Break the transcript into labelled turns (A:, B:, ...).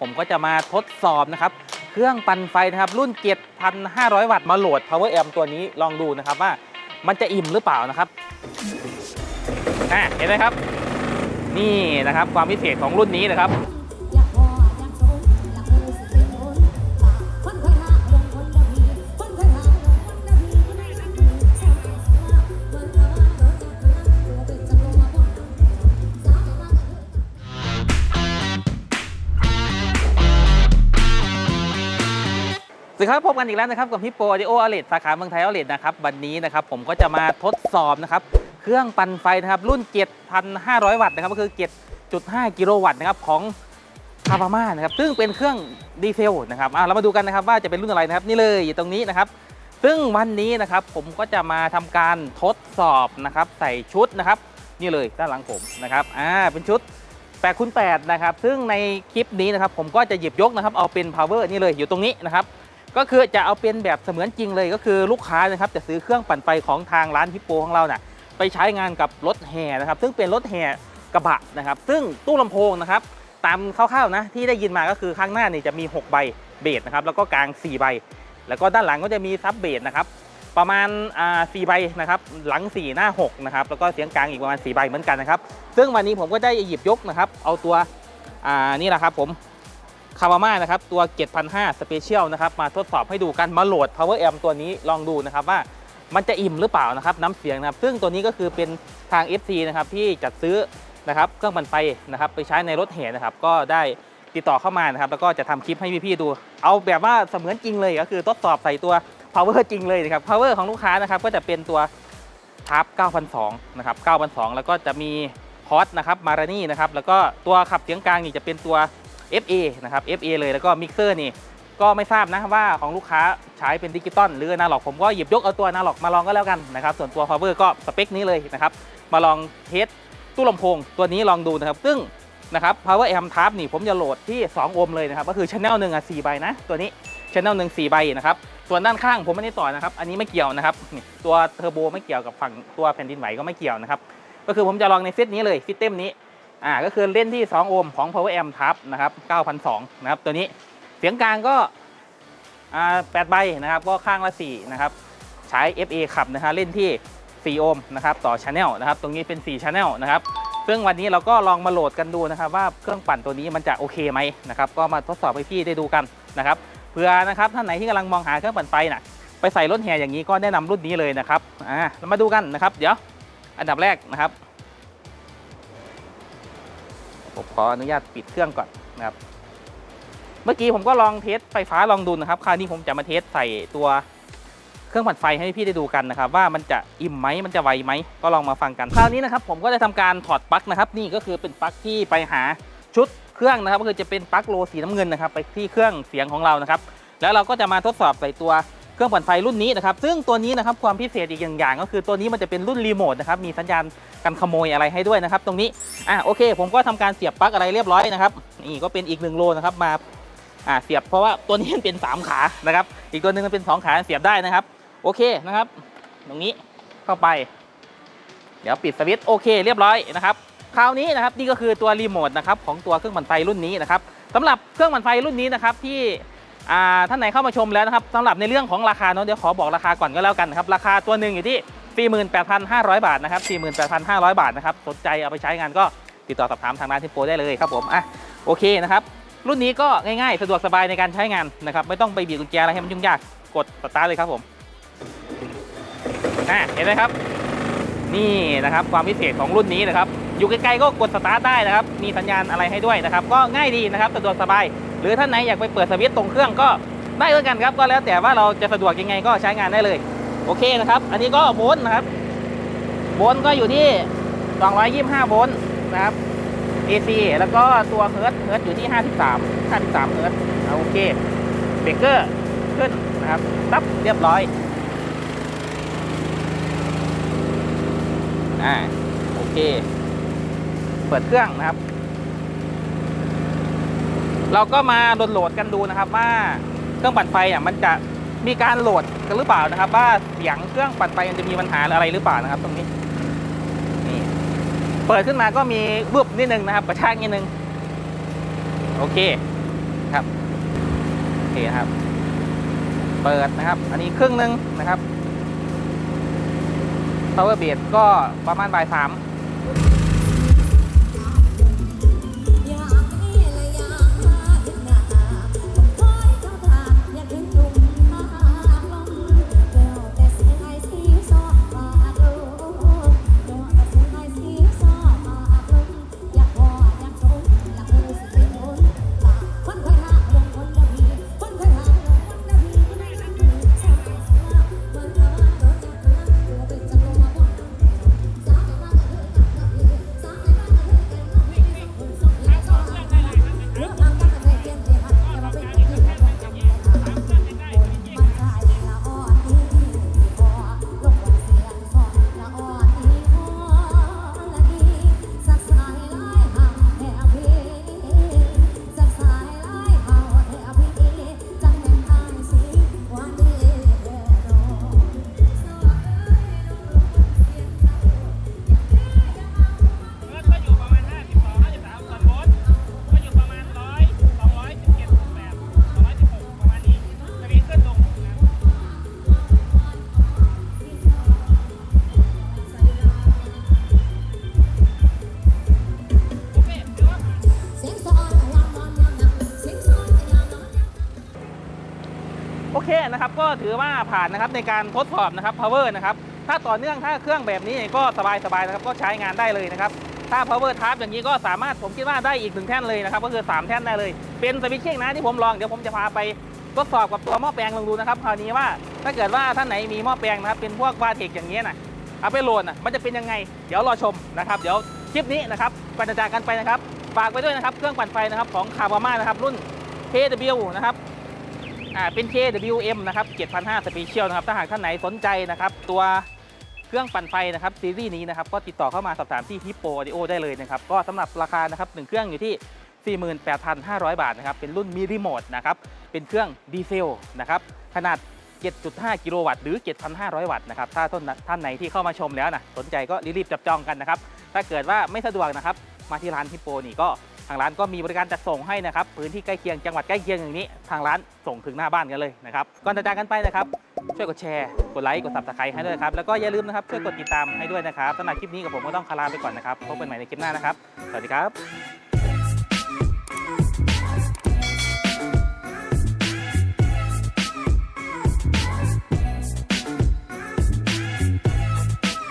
A: ผมก็จะมาทดสอบนะครับ เครื่องปั่นไฟนะครับ รุ่น 7,500 วัตต์มาโหลด Power Amp ตัวนี้ลองดูนะครับว่ามันจะอิ่มหรือเปล่านะครับอะเห็นไหมครับ นี่นะครับความพิเศษของรุ่นนี้นะครับ
B: สวัส
A: ดีครับพบกันอีกแล้วนะครับกับพี่โปรดิโออเลตสาขาเมืองไทยอเลตนะครับวันนี้นะครับผมก็จะมาทดสอบนะครับเครื่องปั่นไฟนะครับรุ่น 7,500 วัตต์นะครับก็คือ 7.5 กิโลวัตต์นะครับของคาบาม่านะครับซึ่งเป็นเครื่องดีเซลนะครับเรามาดูกันนะครับว่าจะเป็นรุ่นอะไรนะครับนี่เลยอยู่ตรงนี้นะครับซึ่งวันนี้นะครับผมก็จะมาทำการทดสอบนะครับใส่ชุดนะครับนี่เลยด้านหลังผมนะครับอ่าเป็นชุด8คูณ8นะครับซึ่งในคลิปนี้นะครับผมก็จะหยิบยกนะครับเอาเป็น power นี่เลยอยู่ตรงนี้นะครับ ก็คือจะเอาเป็นแบบเสมือนจริงเลยก็คือลูกค้านะครับจะซื้อเครื่องปั่นไฟของทางร้านฮิปโปของเราเน่ะไปใช้งานกับรถแห่นะครับซึ่งเป็นรถแห่กระบะนะครับ ซึ่งตู้ลำโพงนะครับตามคร่าวๆนะที่ได้ยินมาก็คือข้างหน้านี่จะมี 6 ใบเบสนะครับแล้วก็กลาง 4 ใบ แล้วก็ด้านหลังก็จะมีซับเบสนะครับประมาณอ่า4ใบนะครับหลัง 4 หน้า6นะครับแล้วก็เสียงกลางอีกประมาณ4ใบเหมือนกันนะครับซึ่งวันนี้ผมก็ได้หยิบยกนะครับเอาตัวอ่านี่แหละครับผม คาวาม่านะครับตัว 7,500 Special นะครับมาทดสอบให้ดูกันมาโหลด Power Amp ตัวนี้ลองดูนะครับว่ามันจะอิ่มหรือเปล่านะครับน้ำเสียงนะครับซึ่งตัวนี้ก็คือเป็นทาง FC นะครับที่จัดซื้อนะครับเครื่องปั่นไฟนะครับไปใช้ในรถแห่นะครับก็ได้ติดต่อเข้ามานะครับแล้วก็จะทำคลิปให้พี่ๆดู เอาแบบว่าเสมือนจริงเลยก็คือทดสอบใส่ตัว power จริงเลยนะครับ power ของลูกค้านะครับก็จะเป็นตัวทับ9,200นะครับ9,200แล้วก็จะมีพอตนะครับมารานี่นะครับแล้วก็ตัวขับเสียงกลางนี่จะเป็นตัว FA นะครับ FA เลยแล้วก็มิกเซอร์นี่ก็ไม่ทราบนะว่าของลูกค้าใช้เป็นดิจิตอลหรืออนาล็อกผมก็หยิบยกเอาตัวอนาล็อกมาลองก็แล้วกันนะครับส่วนตัว power ก็สเปคนี้เลยนะครับมาลองเทสตู้ลำโพงตัวนี้ลองดูนะครับ ซึ่งนะครับ power amp tab นี่ผมจะโหลดที่ 2 โอห์มเลยนะครับก็คือ channel หนึ่งอะ4ใบนะ ตัวนี้ channel หนึ่ง4ใบนะครับส่วนด้านข้างผมไม่ได้ต่อนะครับ อันนี้ไม่เกี่ยวนะครับตัวเทอร์โบไม่เกี่ยวกับฝั่งตัวแผ่นดินไหวก็ไม่เกี่ยวนะครับก็คือผมจะลองในเซตนี้เลยฟิตเต็มนี้ อ่าก็คือเล่นที่ 2 โอห์มของ Power Amp ทับนะครับ9,200นะครับตัวนี้เสียงกลางก็อ่า8ใบนะครับก็ข้างละ4นะครับใช้ FA ขับนะฮะเล่นที่ 4 โอห์มนะครับต่อช anel นะครับตรงนี้เป็น 4 channel นะครับซึ่งวันนี้เราก็ลองมาโหลดกันดูนะครับว่าเครื่องปั่นตัวนี้มันจะโอเคไหมนะครับก็มาทดสอบให้พี่ได้ดูกันนะครับเผื่อนะครับท่านไหนที่กำลังมองหาเครื่องปั่นไฟน่ะไปใส่รถแห่อย่างนี้ก็แนะนำรุ่นนี้เลยนะครับอ่าเรามาดูกันนะครับ เดี๋ยวอันดับแรกนะครับ ผมขออนุญาตปิดเครื่องก่อนนะครับ เมื่อกี้ผมก็ลองเทสไฟฟ้าลองดูนะครับ คราวนี้ผมจะมาเทสใส่ตัวเครื่องปั่นไฟให้พี่ได้ดูกันนะครับ ว่ามันจะอิ่มไหมมันจะไวไหมก็ลองมาฟังกันคราวนี้นะครับ ผมก็จะทำการถอดปลั๊กนะครับ นี่ก็คือเป็นปลั๊กที่ไปหาชุดเครื่องนะครับ ก็คือจะเป็นปลั๊กโลสีน้ำเงินนะครับ ไปที่เครื่องเสียงของเรานะครับ แล้วเราก็จะมาทดสอบใส่ตัว เครื่องปั่นไฟรุ่นนี้นะครับซึ่งตัวนี้นะครับความพิเศษอีกอย่างอย่างก็คือตัวนี้มันจะเป็นรุ่นรีโมทนะครับมีสัญญาณกันขโมยอะไรให้ด้วยนะครับตรงนี้อะโอเค ผมก็ทำการเสียบปลั๊กอะไรเรียบร้อยนะครับนี่ก็เป็นอีกหนึ่งโลนะครับมาอ่าเสียบเพราะว่าตัวนี้มันเป็น 3 ขานะครับอีกตัวหนึ่งมันเป็น 2 ขาเสียบได้นะครับ โอเคนะครับ ตรงนี้เข้าไป เดี๋ยวปิดสวิตช์โอเค เรียบร้อยนะครับคราวนี้นะครับนี่ก็คือตัวรีโมทนะครับของตัวเครื่องปั่นไฟรุ่นนี้นะครับสำหรับเครื่องปั่นไฟรุ่นนี้นะครับที่ ท่านไหนเข้ามาชมแล้วนะครับสำหรับในเรื่องของราคาเนาะเดี๋ยวขอบอกราคาก่อนก็แล้วกันนะครับราคาตัวหนึ่งอยู่ที่ 48,500 บาทนะครับ48,500 บาทนะครับสนใจเอาไปใช้งานก็ติดต่อสอบถามทางร้านทิปโปได้เลยครับผมอะโอเคนะครับรุ่นนี้ก็ง่ายๆ สะดวกสบายในการใช้งานนะครับไม่ต้องไปบีบกุญแจอะไรให้มันยุ่งยากกดสตาร์ทเลยครับผมอะเห็นไหมครับ นี่นะครับความพิเศษของรุ่นนี้นะครับอยู่ไกลๆก็กดสตาร์ทได้นะครับ มีสัญญาณอะไรให้ด้วยนะครับ ก็ง่ายดีนะครับสะดวกสบาย หรือท่านไหนอยากไปเปิดสวิตช์ตรงเครื่องก็ได้เหมือนกันครับก็แล้วแต่ว่าเราจะสะดวกยังไงก็ใช้งานได้เลย โอเคนะครับ อันนี้ก็โวลต์นะครับโวลต์ก็อยู่ที่ 225 โวลต์นะครับ AC แล้วก็ตัวเฮิร์ตเฮิร์ตอยู่ที่ 53 53 เฮิร์ตเอาโอเคเบรกเกอร์ขึ้นนะครับตับเรียบร้อยอ่าโอเค เปิดเครื่องนะครับ เราก็มาโหลดกันดูนะครับว่าเครื่องปั่นไฟอะมันจะมีการโหลดกันหรือเปล่านะครับ ว่าเสียงเครื่องปั่นไฟมันจะมีปัญหาอะไรหรือเปล่านะครับ ตรงนี้นี่เปิดขึ้นมาก็มีบึบนิดนึงนะครับกระชากนิดนึงโอเคครับโอเคครับ เปิดนะครับ อันนี้ครึ่งนึงนะครับ power base ก็ประมาณบ่ายสาม
B: นะครับก็
A: ถือว่าผ่าน
B: นะ
A: ครับในการทดสอบนะครับ power นะครับถ้าต่อเนื่องถ้าเครื่องแบบนี้ก็สบายสบายๆนะครับก็ใช้งานได้เลยนะครับถ้า power tab อย่างนี้ก็สามารถผมคิดว่าได้อีกหนึ่งแท่นเลยนะครับก็คือ 3 แท่นได้เลย เป็นสวิตชิ่งนะที่ผมลองเดี๋ยวผมจะพาไปทดสอบกับตัวหม้อแปลงลองดูนะครับคราวนี้ว่าถ้าเกิดว่าท่านไหนมีหม้อแปลงนะครับเป็นพวกวาเทคอย่างนี้นะเอาไปโหลดนะมันจะเป็นยังไง เดี๋ยวรอชมนะครับเดี๋ยวคลิปนี้นะครับก่อนจะจากกันไปนะครับฝากไปด้วยนะครับเครื่องปั่นไฟนะครับของคาบาม่านะครับรุ่น KW นะครับ อ่าเป็น KWM นะครับ7,500 Special นะครับถ้าหากท่านไหนสนใจนะครับ ตัวเครื่องปั่นไฟนะครับซีรีส์นี้นะครับก็ติดต่อเข้ามาสอบถามที่ Hippo Audio ได้เลยนะครับก็สำหรับราคานะครับหนึ่งเครื่องอยู่ที่ 48,500 บาทนะครับเป็นรุ่นมีรีโมทนะครับเป็นเครื่องดีเซลนะครับขนาด 7.5 กิโลวัตต์หรือ 7,500 วัตต์นะครับถ้าท่านท่านไหนที่เข้ามาชมแล้วนะสนใจก็รีบๆจับจองกันนะครับถ้าเกิดว่าไม่สะดวกนะครับมาที่ร้านฮิปโปนี่ก็ ทางร้านก็มีบริการจัดส่งให้นะครับพื้นที่ใกล้เคียงจังหวัดใกล้เคียงอย่างนี้ ทางร้านส่งถึงหน้าบ้านกันเลยนะครับก่อนจะจากกันไปนะครับช่วยกดแชร์กดไลค์กดซับสไครต์ให้ด้วยครับแล้วก็อย่าลืมนะครับช่วยกดติดตามให้ด้วยนะครับสำหรับคลิปนี้กับผมก็ต้องคาราไปก่อนนะครับพบกันใหม่ในคลิปหน้านะครับ สวัสดีครับ